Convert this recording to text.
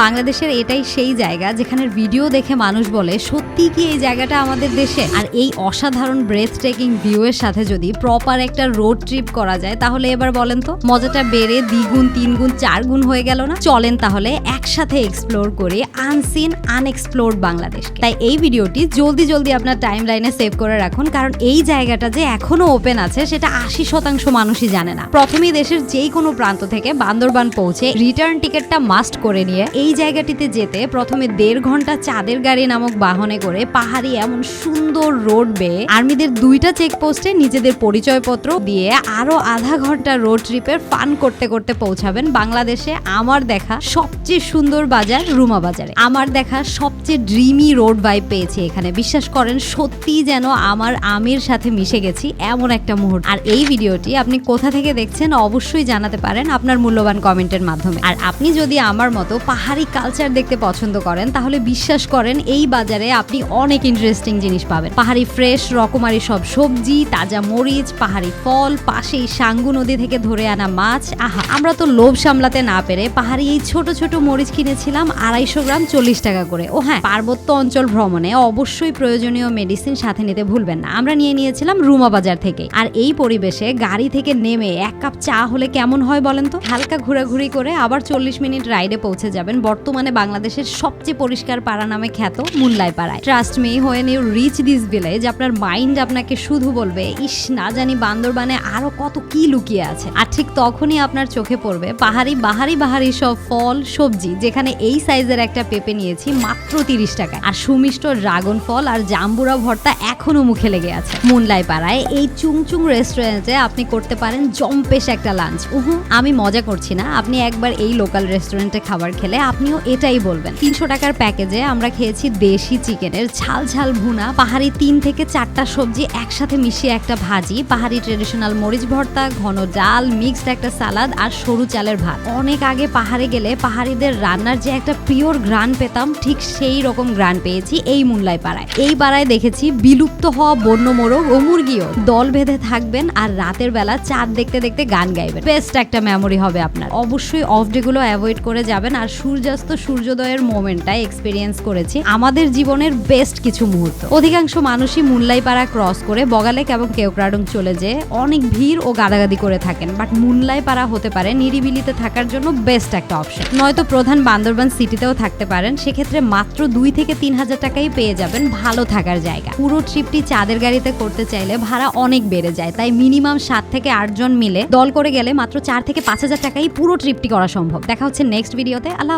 বাংলাদেশের এটাই সেই জায়গা যেখানের ভিডিও দেখে মানুষ বলে, সত্যি কি এই জায়গাটা আমাদের দেশে? আর এই অসাধারণ ব্রেথ টেকিং ভিউ এর সাথে যদি প্রপার একটা রোড ট্রিপ করা যায়, তাহলে এবার বলেন তো, মজাটা বেড়ে দ্বিগুণ, তিনগুণ চার গুণ হয়ে গেল না? চলেন তাহলে একসাথে এক্সপ্লোর করে আনসিন আনএক্সপ্লোর বাংলাদেশ তাই এই ভিডিওটি জলদি জলদি আপনার টাইম লাইনে সেভ করে রাখুন, কারণ এই জায়গাটা যে এখনও ওপেন আছে, সেটা আশি শতাংশ মানুষই জানে না। প্রথমেই দেশের যেই কোনো প্রান্ত থেকে বান্দরবান পৌঁছে রিটার্ন টিকিটটা মাস্ট করে নিয়ে এই জায়গাটিতে যেতে প্রথমে দেড় ঘণ্টা চাঁদের গাড়ি নামক বাহনে করে পাহাড়ি এমন সুন্দর রোড বেয়ে আর্মিদের দুইটা চেকপোস্টে নিজেদের পরিচয়পত্র দিয়ে আরও আধা ঘণ্টা রোড ট্রিপের ফান করতে করতে পৌঁছাবেন বাংলাদেশে আমার দেখা সবচেয়ে সুন্দর বাজার রুমা বাজারে। আমার দেখা সবচেয়ে ড্রিমি রোড ভাইব পেয়েছি এখানে। বিশ্বাস করেন সত্যি যেন আমার আমির সাথে মিশে গেছি এমন একটা মুহূর্ত। আর এই ভিডিওটি আপনি কোথা থেকে দেখছেন অবশ্যই জানাতে পারেন আপনার মূল্যবান কমেন্টের মাধ্যমে। আর আপনি যদি আমার মতো পাহাড়ি কালচার দেখতে পছন্দ করেন, তাহলে বিশ্বাস করেন এই বাজারে আপনি অনেক ইন্টারেস্টিং জিনিস পাবেন। পাহাড়ি ফ্রেশ রকমারি সব সবজি, তাজা মরিচ, পাহাড়ি ফল, পাশেই সাঙ্গু নদী থেকে ধরে আনা মাছ। আহা, আমরা তো লোভ সামলাতে না পেরে পাহাড়ি এই ছোট ছোট মরিচ কিনেছিলাম আড়াইশো গ্রাম চল্লিশ টাকা করে। ও হ্যাঁ পার্বত্য অঞ্চল ভ্রমণে অবশ্যই প্রয়োজনীয় মেডিসিন সাথে নিতে ভুলবেন না। আমরা নিয়ে নিয়েছিলাম রুমা বাজার থেকে। আর এই পরিবেশে গাড়ি থেকে নেমে এক কাপ চা হলে কেমন হয় বলেন তো? হালকা ঘোরাঘুরি করে আবার চল্লিশ মিনিট রাইডে পৌঁছে যাবেন বর্তমানে বাংলাদেশের সবচেয়ে পরিষ্কার পাড়া নামে খ্যাত মুল্লাই পাড়ায় trust me when you reach this village আপনার মাইন্ড আপনাকে শুধু বলবে, ইস, না জানি বান্দরবানে আরও কত কি লুকিয়ে আছে। আর ঠিক তখনই আপনার চোখে পড়বে পাহাড়ি, বাহারি বাহারি সব ফল, সবজি, যেখানে এই সাইজের একটা পেঁপে নিয়েছি মাত্র তিরিশ টাকায়। আর সুমিষ্ট ড্রাগন ফল আর জাম্বুরা ভর্তা এখনও মুখে লেগে আছে। মুনলাই পাড়ায় এই চুংচুং রেস্টুরেন্টে আপনি করতে পারেন জম্পেশ একটা লাঞ্চ উহু, আমি মজা করছি না, আপনি একবার এই লোকাল রেস্টুরেন্টে খাবার খেলে আপনিও এটাই বলবেন। তিনশো টাকার প্যাকেজে আমরা খেয়েছি দেশি চিকেনের ঝাল ঝাল ভুনা, পাহাড়ি তিন থেকে চারটা সবজি একসাথে মিশিয়ে একটা ভাজি, পাহাড়ি ট্রেডিশনাল মরিচ ভর্তা, ঘন ডাল মিক্সড একটা সালাদ আর সরু চালের ভাত। অনেক আগে পাহাড়ে গেলে পাহাড়িদের রান্নার যে একটা পিওর গ্রান পেতাম, ঠিক সেই রকম গ্রান পেয়েছি এই মুনলাই পাড়ায়। এই পাড়ায় দেখেছি বিলুপ্ত হওয়া বন্য মোরগ ও মুরগিও। দল বেঁধে থাকবেন আর রাতের বেলা চাঁদ দেখতে দেখতে গান গাইবেন। বেস্ট একটা মেমোরি হবে আপনার। অবশ্যই অফ ডে গুলো অ্যাভয়েড করে যাবেন আর সূর্যাস্ত সূর্যোদয়ের মোমেন্টটা এক্সপিরিয়েন্স করেছি। আমাদের জীবনের বেস্ট কিছু মুহূর্ত। অধিকাংশ মানুষই মুনলাইপাড়া ক্রস করে বগালেক এবং কেওক্রাডং চলে যেয়ে অনেক ভিড় ও গাদাগাদি করে থাকেন। বাট মুনলাইপাড়া হতে পারে নিরিবিলিতে থাকার জন্য বেস্ট একটা অপশন নয়তো প্রধান বান্দরবান সিটিতেও থাকতে পারেন, সেক্ষেত্রে মাত্র দুই থেকে তিন হাজার টাকাই পেয়ে যাবেন ভালো থাকার জায়গা। পুরো ট্রিপটি চাঁদের গাড়িতে করতে চাইলে ভাড়া অনেক বেড়ে যায়, তাই মিনিমাম সাত থেকে আটজন মিলে দল করে গেলে মাত্র চার থেকে পাঁচ হাজার টাকাই পুরো ট্রিপটি করা সম্ভব। দেখা হচ্ছে নেক্সট ভিডিওতে আল্লাহ